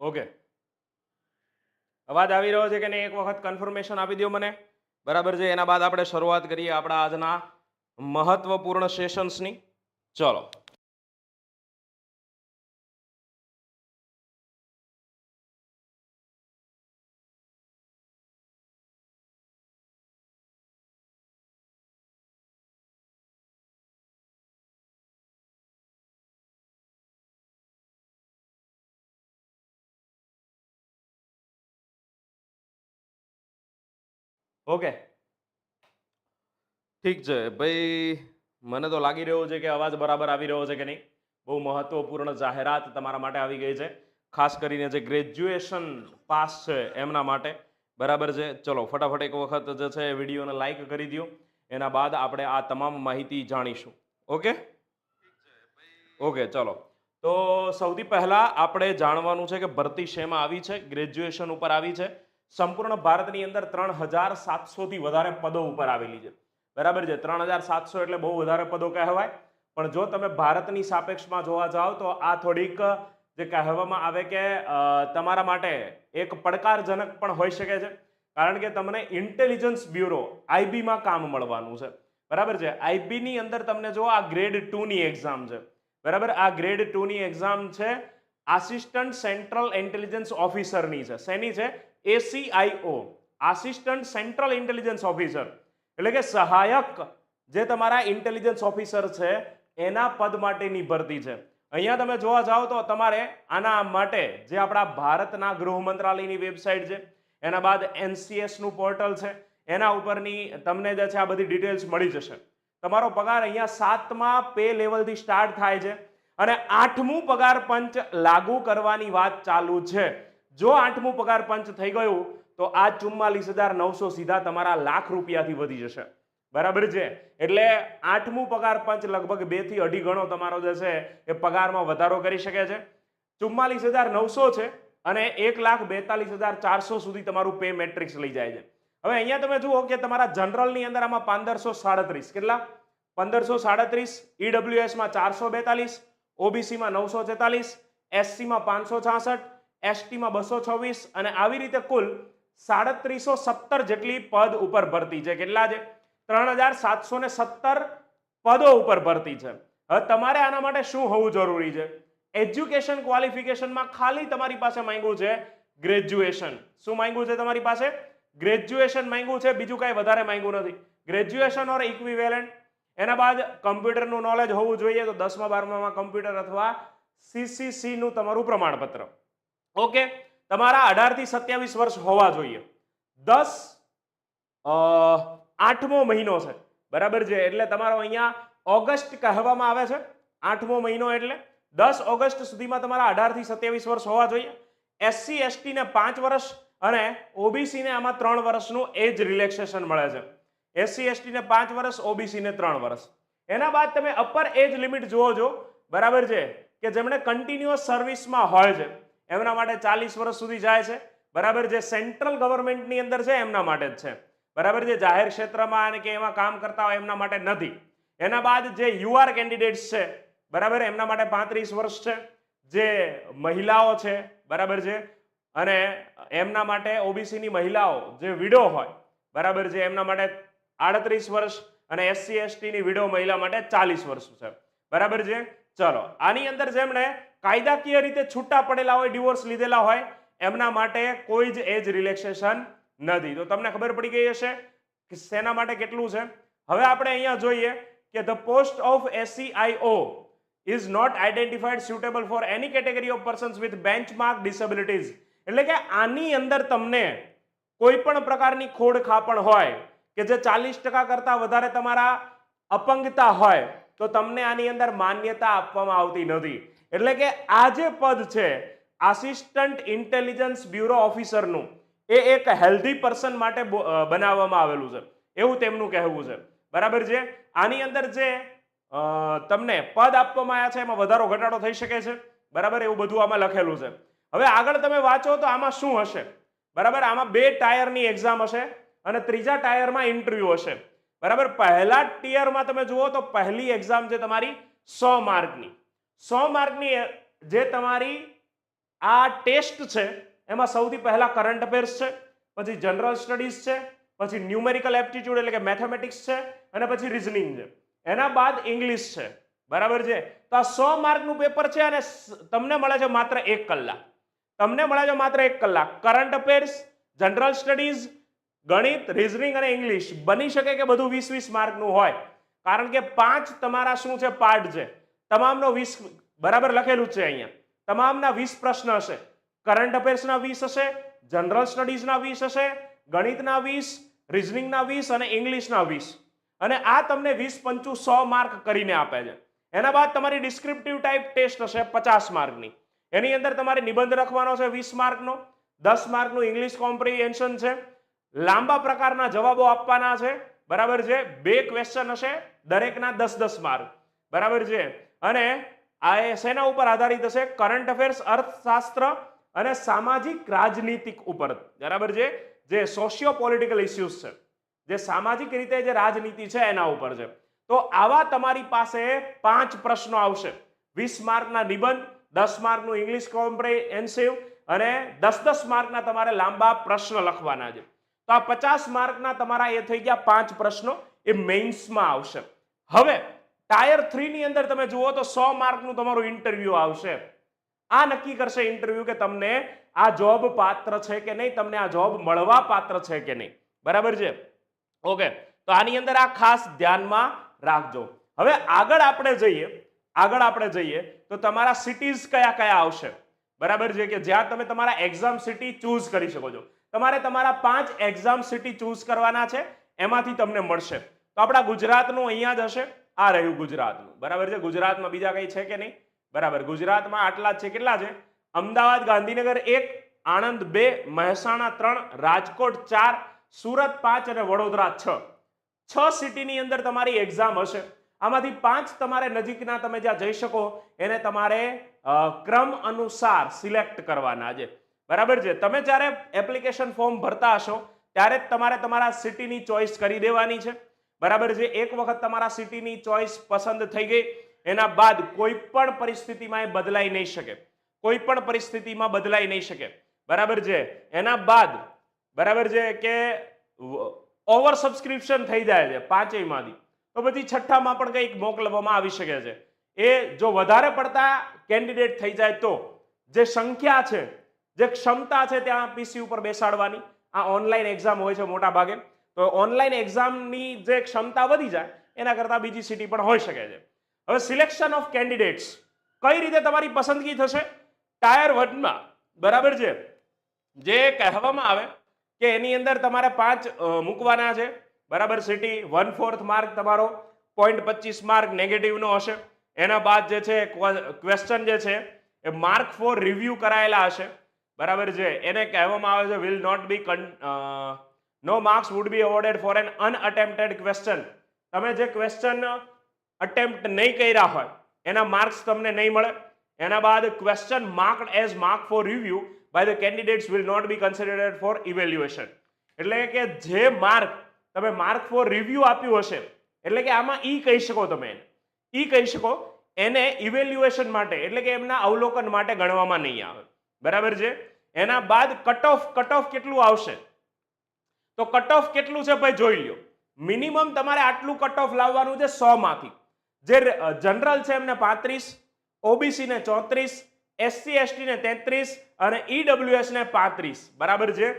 Okay અવાજ આવી રહ્યો છે કે નહીં? એક વખત કન્ફર્મેશન આપી દો મને. બરાબર છે? એના બાદ આપણે શરૂઆત કરીએ આપણા આજના મહત્વપૂર્ણ સેશન્સની ચલો. ઓકે. ઠીક છે. ભાઈ, મને તો લાગી રહ્યો છે કે અવાજ બરાબર આવી રહ્યો છે કે નહીં? બહુ મહત્વપૂર્ણ જાહેરાત તમારા માટે આવી ગઈ છે. ખાસ કરીને જે ગ્રેજ્યુએશન પાસ છે એમના માટે. બરાબર છે? ચલો, ફટાફટ એક વખત જે છે વિડીયોને લાઈક કરી દો એના બાદ આપણે આ તમામ માહિતી જાણીશું. ઓકે? ઓકે, ચલો. તો સૌથી પહેલાં આપણે જાણવાનું છે કે ભરતી શેમાં આવી છે? ગ્રેજ્યુએશન ઉપર આવી છે. સંપૂર્ણ ભારતની અંદર ત્રણ હજાર સાતસોથી વધારે પદો ઉપર આવેલી છે. બરાબર છે? ત્રણ હજાર સાતસો એટલે બહુ વધારે પદો કહેવાય. પણ જો તમે ભારતની સાપેક્ષમાં જોવા જાઓ તો આ થોડીક, જે કહેવામાં આવે કે તમારા માટે એક પડકારજનક પણ હોઈ શકે છે. કારણ કે તમને ઇન્ટેલિજન્સ બ્યુરો આઈબીમાં કામ મળવાનું છે. બરાબર છે? આઈબીની અંદર તમને જો આ ગ્રેડ ટુની એક્ઝામ છે. બરાબર? આ ગ્રેડ ટુની એક્ઝામ છે આસિસ્ટન્ટ સેન્ટ્રલ ઇન્ટેલિજન્સ ઓફિસરની છે. શેની છે? ACIO assistant central intelligence officer એટલે કે સહાયક જે તમારા ઇન્ટેલિજન્સ ઓફિસર છે, એના પદ માટેની ભરતી છે. અહીંયા તમે જોવા જાઓ તો તમારે આના માટે જે આપણા ભારતના ગૃહ મંત્રાલયની વેબસાઇટ છે, એના બાદ એનસીએસનું પોર્ટલ છે, એના ઉપરની તમને જે છે આ બધી ડિટેલ્સ મળી જશે. તમારો પગાર અહીંયા સાતમા પે લેવલથી સ્ટાર્ટ થાય છે અને આઠમું પગાર પંચ લાગુ કરવાની વાત ચાલુ છે. જો આઠમું પગાર પંચ થઈ ગયું, તો આ ચુમ્માલીસ હજાર નવસો સીધા તમારા લાખ રૂપિયાથી વધી જશે. બરાબર છે? એટલે આઠમું પગાર પંચ લગભગ બેથી અઢી ગણો તમારો જે છે, એ પગારમાં વધારો કરી શકે છે. ચુમ્માલીસ હજાર નવસો છે અને એક લાખ બેતાલીસ હજાર ચારસો સુધી તમારું પે મેટ્રિક્સ લઈ જાય છે. હવે અહીંયા તમે જુઓ કે તમારા જનરલની અંદર આમાં પંદરસો સાડત્રીસ. કેટલા? પંદરસો સાડત્રીસ ઈડબ્લ્યુએસમાં ચારસો બેતાલીસ ઓબીસીમાં નવસો તેતાલીસ એસસીમાં પાંચસો છાસઠ એસટીમાં બસો છવ્વીસ અને આવી રીતે કુલ સાડત્રીસો સત્તર જેટલી પદ ઉપર ભરતી છે. કેટલા છે? ત્રણ હજાર સાતસો ને સત્તર પદો ઉપર ભરતી છે. હવે તમારે આના માટે શું હોવું જરૂરી છે? એજ્યુકેશન ક્વોલિફિકેશનમાં ખાલી તમારી પાસે માંગ્યું છે ગ્રેજ્યુએશન શું માંગ્યું છે તમારી પાસે? ગ્રેજ્યુએશન માંગ્યું છે, બીજું કાંઈ વધારે માંગ્યું નથી. ગ્રેજ્યુએશન ઓર ઇક્વિવેલન્ટ એના બાદ કમ્પ્યુટરનું નોલેજ હોવું જોઈએ તો દસમા બારમામાં કમ્પ્યુટર અથવા સીસીસીનું તમારું પ્રમાણપત્ર. ઓકે તમારા અઢારથી સત્યાવીસ વર્ષ હોવા જોઈએ. દસ આઠમો મહિનો છે. બરાબર છે? એટલે તમારો અહીંયા ઓગસ્ટ કહેવામાં આવે છે. આઠમો મહિનો એટલે દસ ઓગસ્ટ સુધીમાં તમારા અઢારથી સત્યાવીસ વર્ષ હોવા જોઈએ. એસસી એસટી ને પાંચ વર્ષ અને ઓબીસી ને આમાં ત્રણ વર્ષનું એજ રિલેક્સેશન મળે છે. એસસી એસટી ને પાંચ વર્ષ ઓબીસી ને ત્રણ વર્ષ. એના બાદ તમે અપર એજ લિમિટ જુઓ છો. બરાબર છે? કે જેમણે કન્ટિન્યુઅસ સર્વિસમાં હોય છે. એમના માટે ચાલીસ વર્ષ સુધી જાય છે. બરાબર જે સેન્ટ્રલ ગવર્મેન્ટની અંદર છે, એમના માટે જ છે. બરાબર જે જાહેર ક્ષેત્રમાં અને કે એમાં કામ કરતા હોય એમના માટે નથી. એના બાદ જે યુઆર કેન્ડિડેટ્સ છે, બરાબર એમના માટે પાંત્રીસ વર્ષ છે. જે મહિલાઓ છે, બરાબર છે. અને એમના માટે ઓબીસીની મહિલાઓ જે વિડો હોય, બરાબર છે, એમના માટે આડત્રીસ વર્ષ અને એસસી, એસટીની વિડો મહિલા માટે ચાલીસ વર્ષ છે. બરાબર છે? ચલો, આની અંદર જેમણે કાયદાકીય રીતે છૂટા પડેલા હોય ડિવોર્સ લીધેલા હોય, એમના માટે કોઈ જ એજ રિલેક્સેશન નથી. તો તમને ખબર પડી ગઈ હશે કે શેના માટે કેટલું છે? હવે આપણે અહીંયા જોઈએ કે the post of SCIO is not identified suitable for any category of persons with benchmark disabilities એટલે કે આની અંદર તમને કોઈ પણ પ્રકારની ખોડ ખાપણ હોય કે જે ચાલીસ ટકા કરતાં વધારે તમારા અપંગતા હોય, તો તમને આની અંદર માન્યતા આપવામાં આવતી નથી. એટલે કે આ જે પદ છે આસિસ્ટન્ટ ઇન્ટેલિજન્સ બ્યુરો ઓફિસરનું એ એક હેલ્ધી પર્સન માટે બનાવવામાં આવેલું છે. એવું તેમનું કહેવું છે. બરાબર છે? આની અંદર જે તમને પદ આપવામાં આવ્યા છે, એમાં વધારો ઘટાડો થઈ શકે છે. બરાબર? એવું બધું આમાં લખેલું છે. હવે આગળ તમે વાંચો તો આમાં શું હશે? બરાબર? આમાં બે ટાયરની એક્ઝામ હશે અને ત્રીજા ટાયરમાં ઇન્ટરવ્યુ હશે. બરાબર? પહેલા ટીયરમાં તમે જુઓ તો પહેલી એક્ઝામ છે તમારી સો માર્કની સો માર્કની જે તમારી આ ટેસ્ટ છે, એમાં સૌથી પહેલાં કરંટ અફેર્સ છે, પછી જનરલ સ્ટડીઝ છે, પછી ન્યુમેરિકલ એપ્ટિટ્યૂડ એટલે કે મેથેમેટિક્સ છે, અને પછી રિઝનિંગ છે. એના બાદ ઇંગ્લિશ છે. બરાબર છે? તો આ સો માર્કનું પેપર છે અને તમને મળે છે માત્ર એક કલાક. તમને મળે છે માત્ર એક કલાક. કરંટ અફેર્સ, જનરલ સ્ટડીઝ, ગણિત, રિઝનિંગ અને ઇંગ્લિશ બની શકે કે બધું વીસ વીસ માર્કનું હોય? કારણ કે પાંચ તમારા શું છે? પાર્ટ છે. તમામનો વીસ, બરાબર લખેલું છે અહીંયા. તમામના વીસ પ્રશ્ન હશે. કરંટ અફેર્સના વીસ હશે જનરલ સ્ટડીઝના વીસ હશે ગણિતના વીસ રિઝનિંગના વીસ અને ઇંગ્લિશના વીસ. અને આ તમને વીસ પંચું સો માર્ક કરીને આપે છે. એના બાદ તમારી ડિસ્ક્રિપ્ટિવ ટાઈપ ટેસ્ટ હશે પચાસ માર્કની. એની અંદર તમારે નિબંધ લખવાનો છે વીસ માર્કનો, દસ માર્કનું ઇંગ્લિશ કોમ્પ્રિહેન્શન છે, લાંબા પ્રકારના જવાબો આપવાના છે, બરાબર છે? બે ક્વેશ્ચન હશે, દરેકના દસ દસ માર્ક. બરાબર છે? અને આ એ શેના ઉપર આધારિત હશે? કરંટ અફેર્સ અર્થશાસ્ત્ર અને સામાજિક રાજનીતિક ઉપર. બરાબર છે? જે સોશિયો પોલિટિકલ ઇસ્યુઝ છે. જે સામાજિક રીતે જે રાજનીતિ છે એના ઉપર છે. તો આવા તમારી પાસે પાંચ પ્રશ્નો આવશે. વીસ માર્કના નિબંધ, દસ માર્કનું ઇંગ્લિશ કોમ્પ્રિહેન્સિવ અને દસ દસ માર્કના તમારે લાંબા પ્રશ્ન લખવાના છે. તો આ પચાસ માર્કના તમારા એ થઈ ગયા પાંચ પ્રશ્નો. એ મેઇન્સમાં આવશે. હવે ટાયર થ્રી ની અંદર તમે જુઓ તો સો માર્કનું તમારું ઇન્ટરવ્યુ આવશે. આ નક્કી કરશે ઇન્ટરવ્યુ કે તમને આ જોબ પાત્ર છે કે નહીં, તમને આ જોબ મળવા પાત્ર છે કે નહીં. બરાબર છે? ઓકે, તો આની અંદર આ ખાસ ધ્યાનમાં રાખજો. હવે આગળ આપણે જઈએ, આગળ આપણે જઈએ તો તમારા સિટીઝ કયા કયા આવશે? બરાબર છે કે જ્યાં તમે તમારા એક્ઝામ સિટી ચૂઝ કરી શકો છો. તમારે તમારા પાંચ એક્ઝામ સિટી ચૂઝ કરવાના છે, એમાંથી તમને મળશે. તો આપણા ગુજરાતનું અહીંયા જ હશે. આ રહ્યું ગુજરાતનું. બરાબર છે? ગુજરાતમાં બીજા કઈ છે કે નહીં? બરાબર. ગુજરાતમાં આટલા છે. કેટલા છે? અમદાવાદ, ગાંધીનગર એક, આણંદ બે, મહેસાણા ત્રણ, રાજકોટ ચાર, સુરત પાંચ અને વડોદરા છ. છ સિટીની અંદર તમારી એક્ઝામ હશે. આમાંથી પાંચ તમારે નજીકના તમે જ્યાં જઈ શકો, એને તમારે ક્રમ અનુસાર સિલેક્ટ કરવાના છે. બરાબર છે? તમે જ્યારે એપ્લિકેશન ફોર્મ ભરતા હશો, ત્યારે જ તમારે તમારા સિટીની ચોઈસ કરી દેવાની છે. બરાબર છે? એક વખત તમારા સિટીની ચોઈસ પસંદ થઈ ગઈ, એના બાદ કોઈ પણ પરિસ્થિતિમાં એ બદલાઈ નહીં શકે. કોઈ પણ પરિસ્થિતિમાં બદલાઈ નહીં શકે. બરાબર છે? એના બાદ, બરાબર છે કે ઓવર સબસ્ક્રિપ્શન થઈ જાય છે પાંચેયમાંથી. તો પછી છઠ્ઠામાં પણ કંઈક મોકલવામાં આવી શકે છે. એ જો વધારે પડતા કેન્ડિડેટ થઈ જાય તો, જે સંખ્યા છે, જે ક્ષમતા છે ત્યાં પીસી ઉપર બેસાડવાની. આ ઓનલાઈન એક્ઝામ હોય છે મોટા ભાગે તો ઓનલાઈન એક્ઝામની જે ક્ષમતા વધી જાય, એના કરતાં બીજી સિટી પણ હોઈ શકે છે. હવે સિલેક્શન ઓફ કેન્ડિડેટ્સ કઈ રીતે તમારી પસંદગી થશે? ટાયર વનમાં બરાબર છે? જે કહેવામાં આવે કે એની અંદર તમારે પાંચ મૂકવાના છે. બરાબર સિટી વન ફોર્થ માર્ક તમારો પોઈન્ટ પચીસ માર્ક નેગેટિવનો હશે. એના બાદ જે છે ક્વેશ્ચન જે છે, એ માર્ક ફોર રિવ્યુ કરાયેલા હશે. બરાબર છે? એને કહેવામાં આવે છે will not be no marks would be awarded for an unattempted question તમે જે ક્વેશ્ચન અટેમ્પ્ટ નહીં કર્યા હોય, એના માર્ક્સ તમને નહીં મળે. એના બાદ question marked as mark for review by the candidates will not be considered for evaluation એટલે કે જે માર્ક તમે માર્ક ફોર રિવ્યુ આપ્યું હશે, એટલે કે આમાં ઈ કહી શકો તમે ઈ કહી શકો, એને ઇવેલ્યુએશન માટે, એટલે કે એમના અવલોકન માટે ગણવામાં નહીં આવે. બરાબર છે? એના બાદ કટ ઓફ કટ ઓફ કેટલું આવશે? તો કટ ઓફ કેટલું છે ભાઈ? જોઈ લ્યો. મિનિમમ તમારે આટલું કટ ઓફ લાવવાનું છે સો માંથી જે જનરલ છે એમને પાંત્રીસ ઓબીસી ને ચોત્રીસ એસસી ને તેત્રીસ અને ઈડબ્લ્યુએસ ને પાંત્રીસ. બરાબર છે?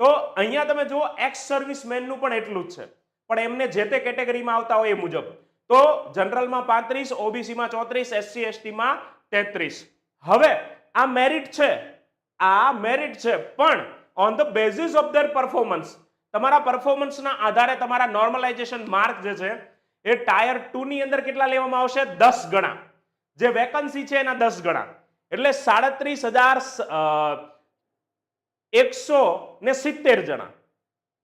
તો અહીંયા તમે જુઓ એક્સ સર્વિસમેનનું પણ એટલું જ છે. પણ એમને જે તે કેટેગરીમાં આવતા હોય એ મુજબ. તો જનરલમાં પાંત્રીસ ઓબીસીમાં ચોત્રીસ એસસી એસટીમાં તેત્રીસ. હવે આ મેરિટ છે. આ મેરિટ છે. પણ on the basis of their performance તમારા પરફોર્મન્સના આધારે તમારા નોર્મલાઇઝેશન માર્ક જે છે, એ ટાયર ટુ ની અંદર કેટલા લેવામાં આવશે? દસ ગણા. જે વેકન્સી છે એના દસ ગણા. એટલે સાડત્રીસ હજાર એકસો ને સિત્તેર જણા.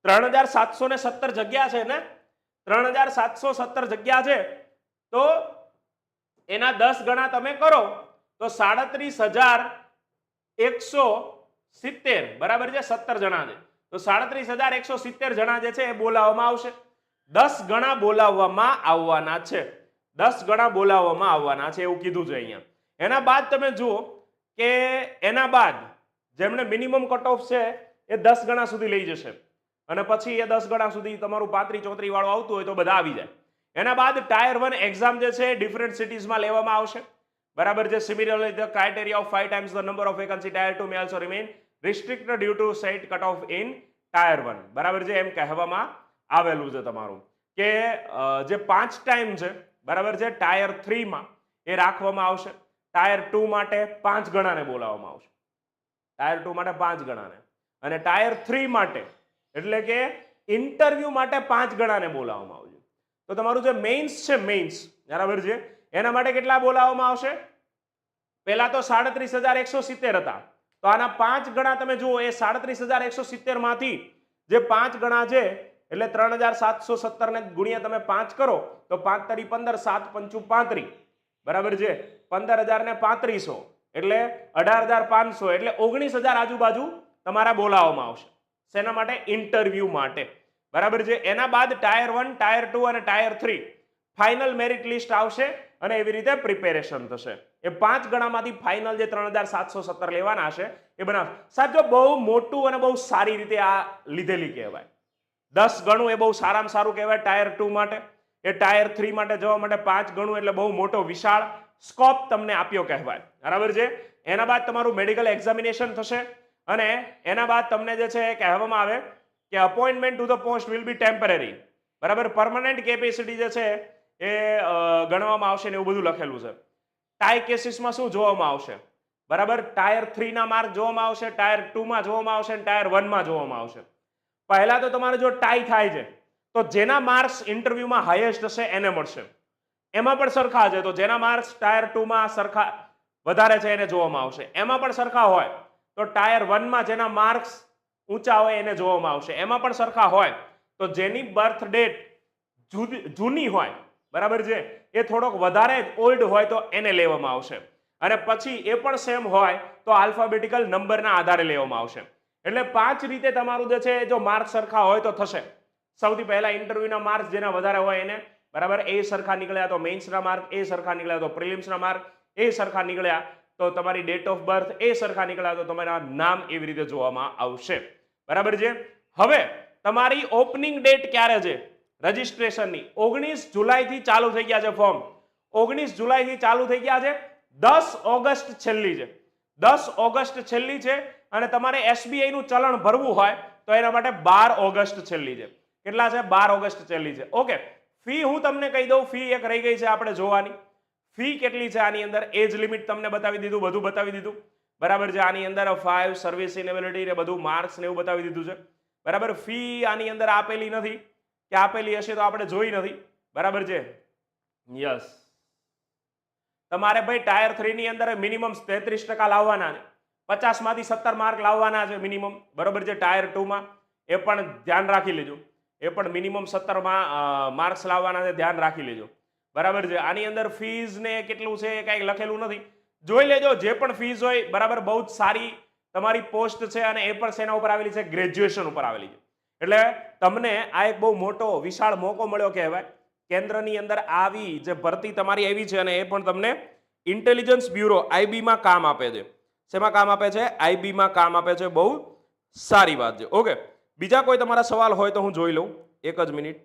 ત્રણ હજાર સાતસો ને સત્તર જગ્યા છે ને? ત્રણ હજાર સાતસો સત્તર જગ્યા છે, તો એના દસ ગણા તમે કરો, તો સાડત્રીસ હજાર એકસો સિત્તેર. બરાબર છે? સત્તર જણા છે. તો સાડત્રીસ હજાર એકસો સિત્તેર જણા જે છે એ બોલાવવામાં આવશે. દસ ગણા બોલાવવામાં આવવાના છે. દસ ગણા બોલાવવામાં આવવાના છે એવું કીધું છે અહીંયા. એના બાદ તમે જુઓ કે એના બાદ જેમણે મિનિમમ કટ ઓફ છે એ દસ ગણા સુધી લઈ જશે. અને પછી એ દસ ગણા સુધી તમારું પાંત્રી ચોત્રી વાળું આવતું હોય તો બધા આવી જાય. એના બાદ ટાયર વન એક્ઝામ જે છે ડિફરન્ટ સિટીઝમાં લેવામાં આવશે. બરાબર જે similarly the criteria of five times the number of vacancy tier two may also remain restricted due to set cut off in tier one બરાબર છે? એમ કહેવામાં આવેલું છે તમારું. કે જે પાંચ ટાઈમ છે, બરાબર છે? ટાયર થ્રીમાં એ રાખવામાં આવશે. ટાયર ટુ માટે પાંચ ગણાને બોલાવવામાં આવશે. ટાયર ટુ માટે પાંચ ગણાને. અને ટાયર થ્રી માટે, એટલે કે ઇન્ટરવ્યૂ માટે પાંચ ગણાને બોલાવવામાં આવશે. તો તમારું જે મેઇન્સ છે મેઇન્સ બરાબર છે? એના માટે કેટલા બોલાવવામાં આવશે? પહેલા તો સાડત્રીસ હજાર એકસો સિત્તેર હતા. તો આના પાંચ ગણા તમે જુઓ, એ સાડત્રીસ હજાર એકસો સિત્તેરમાંથી જે પાંચ ગણા છે, એટલે ત્રણ હજાર સાતસો સત્તરને ગુણ્યા તમે પાંચ કરો, તો પાંચ તરી પંદર, સાત પંચુ પાંત્રી બરાબર છે? પંદર હજાર ને પાંત્રીસો, એટલે અઢાર હજાર પાંચસો, એટલે ઓગણીસ હજાર આજુબાજુ તમારા બોલાવવામાં આવશે. શેના માટે? ઇન્ટરવ્યુ માટે. બરાબર છે? એના બાદ ટાયર વન, ટાયર ટુ અને tier three. Final merit list આવશે અને એવી રીતે પ્રિપેરેશન થશે. એ પાંચ ગણામાંથી ફાઇનલ જે ત્રણ હજાર સાતસો સત્તર લેવાના હશે એ બનાવ. સાહેબ, જો બહુ મોટું અને બહુ સારી રીતે આ લીધેલી કહેવાય. દસ ગણું એ બહુ સારામાં સારું કહેવાય ટાયર ટુ માટે. એ ટાયર થ્રી માટે જવા માટે પાંચ ગણું એટલે બહુ મોટો વિશાળ સ્કોપ તમને આપ્યો કહેવાય. બરાબર છે? એના બાદ તમારું મેડિકલ એક્ઝામિનેશન થશે અને એના બાદ તમને જે છે એ કહેવામાં આવે કે appointment to the post will be temporary બરાબર? પરમનન્ટ કેપેસિટી જે છે એ ગણવામાં આવશે ને એવું બધું લખેલું છે. ટાય કેસીસમાં શું જોવામાં આવશે? બરાબર? ટાયર થ્રીના માર્ક જોવામાં આવશે ટાયર ટુમાં જોવામાં આવશે અને ટાયર વનમાં જોવામાં આવશે. પહેલા તો તમારે જો ટાઈ થાય છે, તો જેના માર્ક્સ ઇન્ટરવ્યુમાં હાઈએસ્ટ હશે એને મળશે. એમાં પણ સરખા છે. તો જેના માર્ક્સ ટાયર ટુમાં સરખા વધારે છે એને જોવામાં આવશે. એમાં પણ સરખા હોય. તો ટાયર વનમાં જેના માર્ક્સ ઊંચા હોય એને જોવામાં આવશે. એમાં પણ સરખા હોય. તો જેની બર્થ ડેટ જૂની હોય બરાબર છે? એ થોડોક વધારે ઓલ્ડ હોય તો એને લેવામાં આવશે. અને પછી એ પણ સેમ હોય તો આલ્ફાબેટિકલ નંબરના આધારે લેવામાં આવશે. એટલે પાંચ રીતે તમારું જે છે, જો માર્ક સરખા હોય તો થશે. સૌથી પહેલા ઇન્ટરવ્યુના માર્ક્સ જેના વધારે હોય એને, બરાબર? એ સરખા નીકળ્યા તો મેઇન્સના માર્ક એ સરખા નીકળ્યા તો પ્રિલિમ્સના માર્ક એ સરખા નીકળ્યા તો તમારી ડેટ ઓફ બર્થ એ સરખા નીકળ્યા તો તમારા નામ એવી રીતે જોવામાં આવશે. બરાબર છે? હવે, તમારી ઓપનિંગ ડેટ ક્યારે છે? રજિસ્ટ્રેશનની ઓગણીસ જુલાઈથી ચાલુ થઈ ગયા છે ફોર્મ ઓગણીસ જુલાઈથી ચાલુ થઈ ગયા છે. દસ ઓગસ્ટ છેલ્લી છે. દસ ઓગસ્ટ છેલ્લી છે અને તમારે એસબીઆઈ નું ચલણ ભરવું હોય તો એના માટે બાર ઓગસ્ટ છેલ્લી છે. કેટલા છે? બાર ઓગસ્ટ છેલ્લી છે. ઓકે. ફી હું તમને કહી દઉં. ફી એક રહી ગઈ છે આપણે જોવાની. ફી કેટલી છે આની અંદર? એજ લિમિટ તમને બતાવી દીધું, બધું બતાવી દીધું. બરાબર છે? આની અંદર ફાઈવ સર્વિસ ઇનેબિલિટી ને બધું માર્ક્સ ને એવું બતાવી દીધું છે. બરાબર? ફી આની અંદર આપેલી નથી. કે આપેલી હશે તો આપણે જોઈ નથી. બરાબર છે? યસ તમારે ભાઈ ટાયર થ્રી ની અંદર મિનિમમ તેત્રીસ ટકા લાવવાના છે. પચાસમાંથી સત્તર માર્ક લાવવાના છે મિનિમમ બરોબર છે? ટાયર ટુમાં. એ પણ ધ્યાન રાખી લેજો. એ પણ મિનિમમ સત્તર માર્ક્સ લાવવાના છે ધ્યાન રાખી લેજો. બરાબર છે? આની અંદર ફીઝ ને કેટલું છે એ કાંઈ લખેલું નથી. જોઈ લેજો જે પણ ફીઝ હોય બરાબર બહુ જ સારી તમારી પોસ્ટ છે અને એ પણ શેના ઉપર આવેલી છે? ગ્રેજ્યુએશન ઉપર આવેલી છે. એટલે તમને આ એક બહુ મોટો વિશાળ મોકો મળ્યો કહેવાય. કેન્દ્રની અંદર આવી જે ભરતી તમારી આવી છે અને એ પણ તમને ઇન્ટેલિજન્સ બ્યુરો આઈબીમાં કામ આપે છે. શેમાં કામ આપે છે? આઈબીમાં કામ આપે છે. બહુ સારી વાત છે. ઓકે. બીજા કોઈ તમારા સવાલ હોય તો હું જોઈ લઉં. એક જ મિનિટ.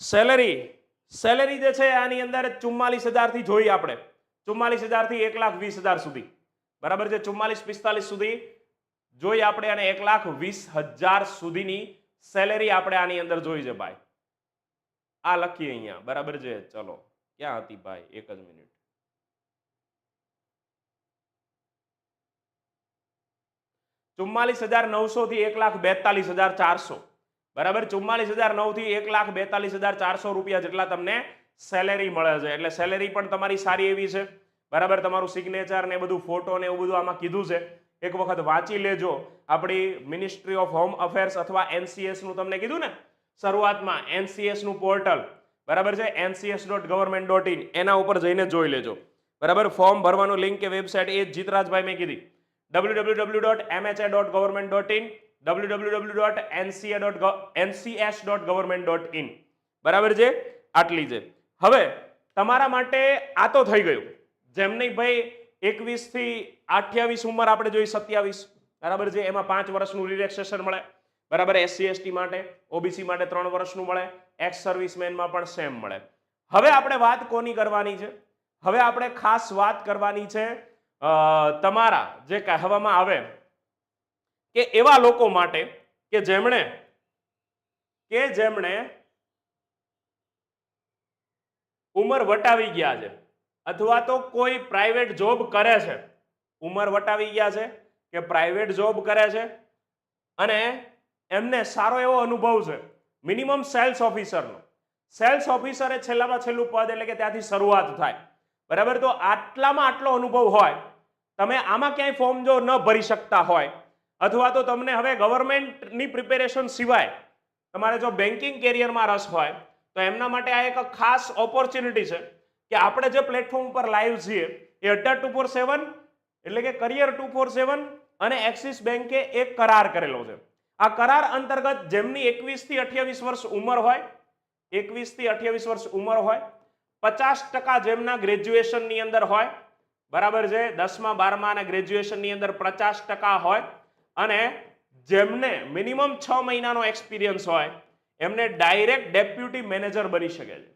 સેલેરી સેલેરી જે છે આની અંદર ચુમ્માલીસ હજારથી જોઈએ આપણે. ચુમ્માલીસ હજારથી એક લાખ વીસ હજાર સુધી. બરાબર છે? ચુમ્માલીસ પિસ્તાલીસ સુધી જોઈએ આપણે અને એક લાખ વીસ હજાર સુધીની સેલેરી આપણે આની અંદર જોઈ છે ભાઈ. આ લખીએ અહીંયા. બરાબર છે? ચલો. ક્યાં હતી ભાઈ? એક જ મિનિટ ચુમ્માલીસ હજાર નવસો થી એક લાખ બેતાલીસ હજાર ચારસો. બરાબર? ચુમ્માલીસ હજાર નવથી એક લાખ બેતાલીસ હજાર ચારસો રૂપિયા જેટલા તમને સેલેરી મળે છે. એટલે સેલેરી પણ તમારી સારી એવી છે. બરાબર? તમારું સિગ્નેચર ને બધું ફોટો ને એવું બધું આમાં કીધું છે. એક વખત વાંચી લેજો. આપણી મિનિસ્ટ્રી ઓફ હોમ અફેર્સ અથવા એનસીએસનું તમને કીધું ને? શરૂઆતમાં એનસીએસનું પોર્ટલ બરાબર છે? NCS dot government dot in એના ઉપર જઈને જોઈ લેજો. બરાબર? ફોર્મ ભરવાનું લિંક કે વેબસાઇટ એ જીતરાજભાઈ મેં કીધી. W W W dot MHA dot government dot in W W W dot NCA dot NCS dot government dot in બરાબર છે? આટલી છે. હવે તમારા માટે આ તો થઈ ગયું. જેમની ભાઈ એકવીસથી અઠ્યાવીસ ઉંમર આપણે જોઈ સત્યાવીસ. બરાબર છે? એમાં પાંચ વર્ષનું રિલેક્સેશન મળે. બરાબર? એસસી એસટી માટે ઓબીસી માટે ત્રણ વર્ષનું મળે. એક્સ સર્વિસમેનમાં પણ સેમ મળે. હવે આપણે વાત કોની કરવાની છે? હવે આપણે ખાસ વાત કરવાની છે તમારા જે કહેવામાં આવે કે એવા લોકો માટે કે જેમણે કે જેમણે ઉંમર વટાવી ગયા છે. અથવા તો કોઈ પ્રાઇવેટ જોબ કરે છે. ઉંમર વટાવી ગયા છે કે પ્રાઇવેટ જોબ કરે છે અને એમને સારો એવો અનુભવ છે. મિનિમમ સેલ્સ ઓફિસરનો સેલ્સ ઓફિસર છેલ્લામાં છેલ્લું પદ એટલે કે ત્યાંથી શરૂઆત થાય. બરાબર? તો આટલામાં આટલો અનુભવ હોય, તમે આમાં ક્યાંય ફોર્મ જો ન ભરી શકતા હોય, અથવા તો તમને હવે ગવર્મેન્ટની પ્રિપેરેશન સિવાય તમારે જો બેન્કિંગ કેરિયરમાં રસ હોય, તો એમના માટે આ એક ખાસ ઓપોર્ચ્યુનિટી છે. કે આપણે જે પ્લેટફોર્મ ઉપર લાઈવ છીએ, એ અડ્ડા ટુ ફોર સેવન, એટલે કે કરિયર ટુ ફોર સેવન અને એક્સિસ બેંકે એક કરાર કરેલો છે. આ કરાર અંતર્ગત જેમની એકવીસથી અઠ્યાવીસ વર્ષ ઉંમર હોય એકવીસથી અઠ્યાવીસ વર્ષ ઉંમર હોય, પચાસ ટકા જેમના ગ્રેજ્યુએશનની અંદર હોય, બરાબર છે, દસમા બારમા અને ગ્રેજ્યુએશનની અંદર પચાસ ટકા હોય, અને જેમને મિનિમમ છ મહિનાનો એક્સપિરિયન્સ હોય, એમને ડાયરેક્ટ ડેપ્યુટી મેનેજર બની શકે છે.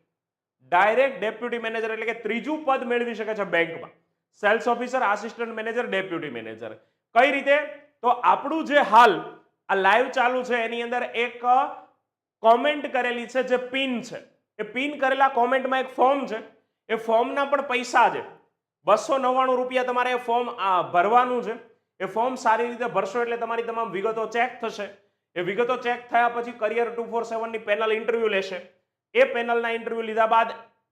ડાયરેક્ટ ડેપ્યુટી મેનેજર એટલે કે ત્રીજું પદ મેળવી શકે છે બેંકમાં. Sales officer assistant manager deputy manager કઈ રીતે? તો આપણું જે હાલ, આ લાઈવ ચાલુ છે, એની અંદર એક કોમેન્ટ કરેલી છે જે પિન છે. એ પિન કરેલા કોમેન્ટમાં એક ફોર્મ છે. એ ફોર્મના પણ પૈસા છે. બસો નવ્વાણું રૂપિયા તમારે એ ફોર્મ ભરવાનું છે. એ ફોર્મ સારી રીતે ભરશો એટલે તમારી તમામ વિગતો ચેક થશે. એ વિગતો ચેક થયા પછી કરિયર ટુ ફોર સેવનની પેનલ ઇન્ટરવ્યૂ લેશે. એ પેનલના ઇન્ટરવ્યુ લીધા બાદ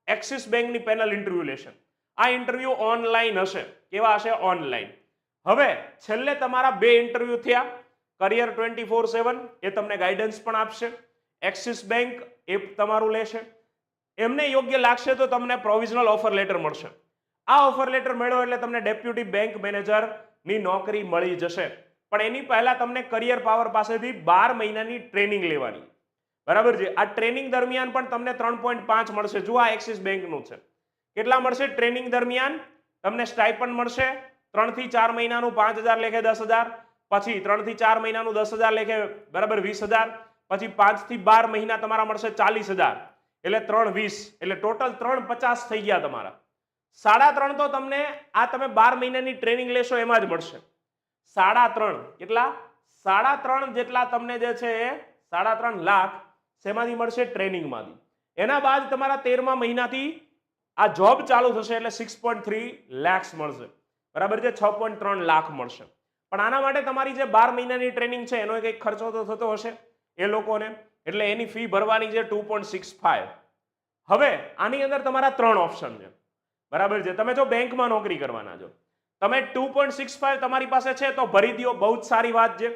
એક્સિસ બેંકની પેનલ ઇન્ટરવ્યુ લેશે. આ ઇન્ટરવ્યુ ઓનલાઈન હશે. કેવા હશે? ઓનલાઈન હવે છેલ્લે તમારા બે ઇન્ટરવ્યુ થયા. કરિયર ટ્વેન્ટી ફોર સેવન એ તમને ગાઈડન્સ પણ આપશે. એક્સિસ બેંક એ તમારું લેશે. એમને યોગ્ય લાગશે તો તમને પ્રોવિઝનલ ઓફર લેટર મળશે. આ ઓફર લેટર મેળવો એટલે તમને ડેપ્યુટી બેંક મેનેજરની નોકરી મળી જશે. પણ એની પહેલાં તમને કરિયર પાવર પાસેથી બાર મહિનાની ટ્રેનિંગ લેવાની. બરાબર છે? આ ટ્રેનિંગ દરમિયાન પણ તમને ત્રણ પોઈન્ટ પાંચ મળશે. જો આ એક્સિસ બેંકનું છે. કેટલા મળશે? ટ્રેનિંગ દરમિયાન તમને સ્ટાઇપન્ડ મળશે. ત્રણથી ચાર મહિનાનું પાંચ હજાર લેખે દસ હજાર. પછી ત્રણથી ચાર મહિનાનું દસ હજાર લેખે બરાબર વીસ હજાર. પછી પાંચથી બાર મહિના તમારા મળશે ચાલીસ હજાર. એટલે ત્રણ વીસ. એટલે ટોટલ ત્રણ પચાસ થઈ ગયા તમારા. સાડા ત્રણ તો તમને આ તમે બાર મહિનાની ટ્રેનિંગ લેશો એમાં જ મળશે. સાડા ત્રણ. કેટલા? સાડા ત્રણ જેટલા તમને જે છે એ સાડા ત્રણ લાખ શેમાંથી મળશે? ટ્રેનિંગમાંથી. એના બાદ તમારા તેરમા મહિનાથી આ જોબ ચાલુ થશે એટલે સિક્સ પોઈન્ટ થ્રી લેક્સ મળશે. બરાબર છે? છ પોઈન્ટ ત્રણ લાખ મળશે. પણ આના માટે તમારી જે બાર મહિનાની ટ્રેનિંગ છે, એનો કંઈક ખર્ચો તો થતો હશે એ લોકોને. એટલે એની ફી ભરવાની છે ટુ પોઈન્ટ સિક્સ ફાઈવ હવે આની અંદર તમારા ત્રણ ઓપ્શન છે. બરાબર છે? તમે જો બેંકમાં નોકરી કરવાના છો. તમે ટુ પોઈન્ટ સિક્સ ફાઈવ તમારી પાસે છે તો ભરી દો બહુ જ સારી વાત છે.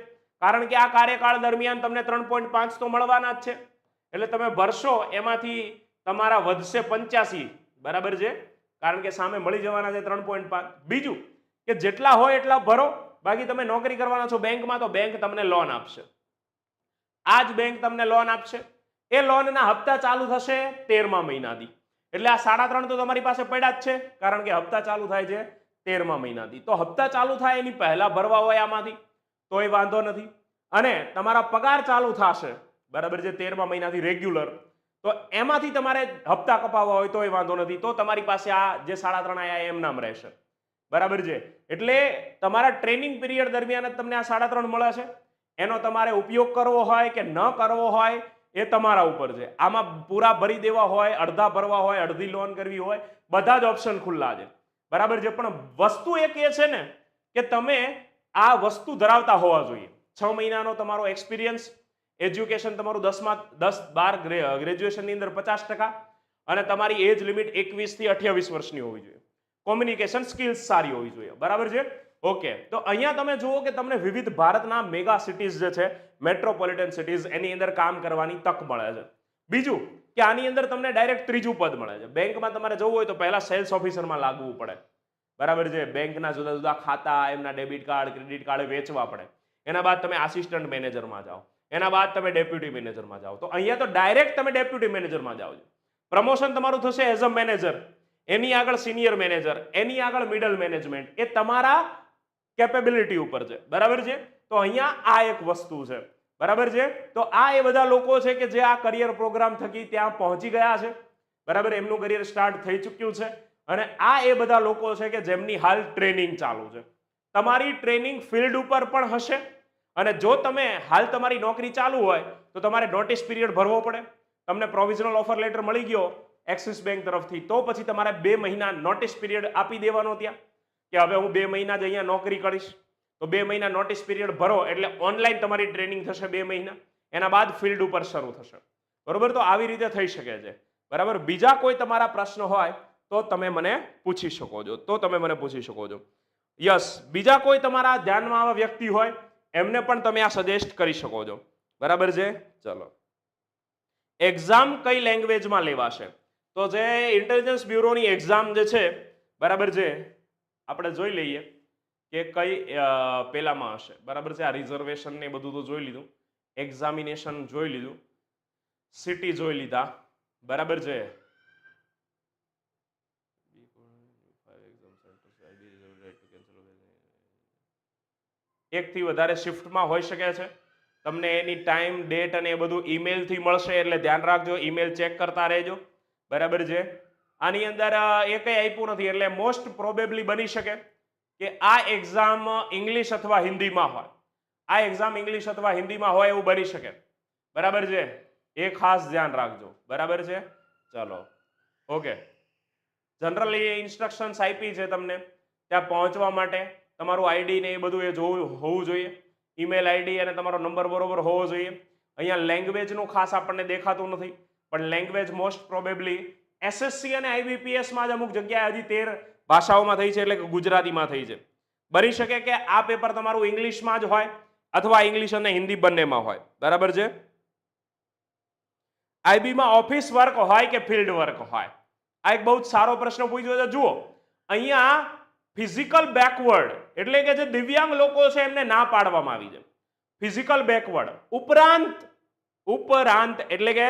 કારણ કે આ કાર્યકાળ દરમિયાન તમને ત્રણ પોઈન્ટ પાંચ તો મળવાના જ છે. એટલે તમે ભરશો, એમાંથી તમારા વધશે પંચ્યાસી. બરાબર છે? કારણ કે સામે મળી જવાના છે ત્રણ પોઈન્ટ પાંચ. બીજું કે જેટલા હોય એટલા ભરો. બાકી તમે નોકરી કરવાના છો બેંકમાં, તો બેંક તમને લોન આપશે. આ જ બેંક તમને લોન આપશે. એ લોનના હપ્તા ચાલુ થશે તેરમા મહિનાથી. એટલે આ સાડા ત્રણ તો તમારી પાસે પડ્યા જ છે, કારણ કે હપ્તા ચાલુ થાય છે તેરમા મહિનાથી. તો હપ્તા ચાલુ થાય, એની પહેલા ભરવા હોય આમાંથી. તોય વાંધો નથી. અને તમારા પગાર ચાલુ થશે. બરાબર છે, તેરમા મહિનાથી રેગ્યુલર તો એમાંથી તમારે હપ્તા કપાવવા હોય તોય વાંધો નથી. તો તમારી પાસે આ જે સાડા ત્રણ આયા એમ નામ રહેશે. બરાબર છે? એટલે તમારા ટ્રેનિંગ પીરિયડ દરમિયાન જ તમને આ સાડા ત્રણ મળે છે. એનો તમારે ઉપયોગ કરવો હોય કે ન કરવો હોય એ તમારા ઉપર છે. આમાં પૂરા ભરી દેવા હોય, અડધા ભરવા હોય, અડધી લોન કરવી હોય, બધા જ ઓપ્શન ખુલ્લા છે. બરાબર છે? પણ વસ્તુ એક એ છે ને કે તમે આ વસ્તુ ધરાવતા હોવા જોઈએ. છ મહિનાનો તમારો એક્સપિરિયન્સ એજ્યુકેશન તમારું દસમાં દસ, બાર ગ્રેજ્યુએશનની અંદર પચાસ ટકા અને તમારી એજ લિમિટ એકવીસથી અઠ્યાવીસ વર્ષની હોવી જોઈએ. કોમ્યુનિકેશન સ્કિલ્સ સારી હોવી જોઈએ. બરાબર છે? ઓકે તો અહીંયા તમે જુઓ કે તમને વિવિધ ભારતના મેગા સિટીઝ જે છે મેટ્રોપોલિટન સિટીઝ એની અંદર કામ કરવાની તક મળે છે. બીજું કે આની અંદર તમને ડાયરેક્ટ ત્રીજું પદ મળે છે. બેંકમાં તમારે જવું હોય તો પહેલા સેલ્સ ઓફિસરમાં લાગવું પડે. બરાબર છે? બેંકના જુદા જુદા ખાતા, એમના ડેબિટ કાર્ડ ક્રેડિટ કાર્ડ વેચવા પડે. એના બાદ તમે આસિસ્ટન્ટ મેનેજરમાં જાઓ. એના બાદ તમે ડેપ્યુટી મેનેજરમાં જાઓ. તો અહીંયા તો ડાયરેક્ટ તમે ડેપ્યુટી મેનેજરમાં જાઓ છો. પ્રમોશન તમારું થશે એઝ અ મેનેજર. એની આગળ સિનિયર મેનેજર, એની આગળ મિડલ મેનેજમેન્ટ. એ તમારા કેપેબિલિટી ઉપર છે. બરાબર છે? તો અહીંયા આ એક વસ્તુ છે. બરાબર છે? તો આ એ બધા લોકો છે કે જે આ કરિયર પ્રોગ્રામ થકી ત્યાં પહોંચી ગયા છે. બરાબર? એમનું કરિયર સ્ટાર્ટ થઈ ચૂક્યું છે. અને આ એ બધા લોકો છે કે જેમની હાલ ટ્રેનિંગ ચાલુ છે. તમારી ટ્રેનિંગ ફિલ્ડ ઉપર પણ હશે. અને જો તમે હાલ તમારી નોકરી ચાલુ હોય, તો તમારે નોટિસ પીરિયડ ભરવો પડે. તમને પ્રોવિઝનલ ઓફર લેટર મળી ગયો એક્સિસ બેંક તરફથી, તો પછી તમારે બે મહિના નોટિસ પીરિયડ આપી દેવાનો ત્યાં. કે હવે હું બે મહિના જ અહીંયા નોકરી કરીશ. તો બે મહિના નોટિસ પીરિયડ ભરો, એટલે ઓનલાઈન તમારી ટ્રેનિંગ થશે બે મહિના. એના બાદ ફિલ્ડ ઉપર શરૂ થશે. બરોબર? તો આવી રીતે થઈ શકે છે. બરાબર? બીજા કોઈ તમારા પ્રશ્ન હોય, તો તમે મને પૂછી શકો છો. તો તમે મને પૂછી શકો છો. યસ બીજા કોઈ તમારા ધ્યાનમાં આવા વ્યક્તિ હોય એમને પણ તમે આ સજેસ્ટ કરી શકો છો. બરાબર છે? ચલો. એક્ઝામ કઈ લેંગ્વેજમાં લેવાશે? તો જે ઇન્ટેલિજન્સ બ્યુરોની એક્ઝામ જે છે, બરાબર છે? આપણે જોઈ લઈએ કે કઈ પેલામાં હશે. બરાબર છે? આ રિઝર્વેશન ને બધું તો જોઈ લીધું. એક્ઝામિનેશન જોઈ લીધું. સિટી જોઈ લીધા. બરાબર છે? એકથી વધારે શિફ્ટમાં હોઈ શકે છે. તમને એની ટાઈમ ડેટ અને એ બધું ઈમેલથી મળશે, એટલે ધ્યાન રાખજો ઈમેલ ચેક કરતા રહેજો. બરાબર છે? આની અંદર એ કંઈ આપ્યું નથી, એટલે મોસ્ટ પ્રોબેબલી બની શકે કે આ એક્ઝામ ઇંગ્લિશ અથવા હિન્દીમાં હોય. આ એક્ઝામ ઇંગ્લિશ અથવા હિન્દીમાં હોય એવું બની શકે. બરાબર છે? એ ખાસ ધ્યાન રાખજો. બરાબર છે? ચલો. ઓકે જનરલી ઇન્સ્ટ્રક્શન્સ આપી છે તમને ત્યાં પહોંચવા માટે. તમારું આઈડી ને એ બધું એ જોવું હોવું જોઈએ. ઈમેલ આઈડી અને તમારો નંબર બરોબર હોવો જોઈએ. અહીંયા લેંગ્વેજનું ખાસ આપણને દેખાતું નથી, પણ લેંગ્વેજ મોસ્ટ પ્રોબેબલી એસએસસી અને આઈબીપીએસમાં જ અમુક જગ્યાએ હજી તેર ભાષાઓમાં થઈ છે, એટલે કે ગુજરાતીમાં થઈ છે. બની શકે કે આ પેપર તમારું ઇંગ્લિશમાં જ હોય અથવા ઇંગ્લિશ અને હિન્દી બંનેમાં હોય. બરાબર છે? આઈબીમાં ઓફિસ વર્ક હોય કે ફિલ્ડ વર્ક હોય? આ એક બહુ જ સારો પ્રશ્ન પૂછ્યો છે. જુઓ, અહીંયા ફિઝિકલ બેકવર્ડ એટલે કે જે દિવ્યાંગ લોકો છે એમને ના પાડવામાં આવી છે. ફિઝિકલ બેકવર્ડ ઉપરાંત ઉપરાંત એટલે કે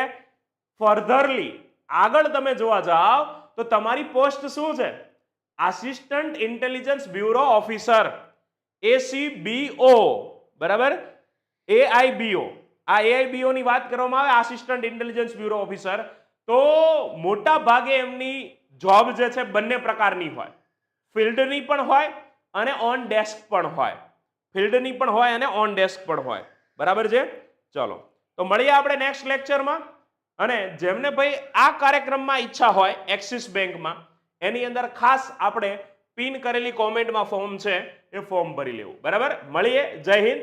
ફર્ધરલી આગળ તમે જોવા જાઓ તો તમારી પોસ્ટ શું છે? Assistant intelligence bureau officer ACBO બરાબર? એઆઈબીઓ આ એઆઈબીઓ ની વાત કરવામાં આવે આસિસ્ટન્ટ ઇન્ટેલિજન્સ બ્યુરો ઓફિસર તો મોટા ભાગે એમની જોબ જે છે બંને પ્રકારની હોય. ફિલ્ડની પણ હોય અને ઓન ડેસ્ક પણ હોય. ફિલ્ડની પણ હોય અને ઓન ડેસ્ક પણ હોય. બરાબર છે? ચલો. તો મળીએ આપણે નેક્સ્ટ લેક્ચરમાં અને જેમને ભાઈ આ કાર્યક્રમમાં ઈચ્છા હોય એક્સિસ બેંકમાં એની અંદર ખાસ આપણે પિન કરેલી કોમેન્ટમાં ફોર્મ છે, એ ફોર્મ ભરી લેવું. બરાબર? મળીએ. જય હિન્દ.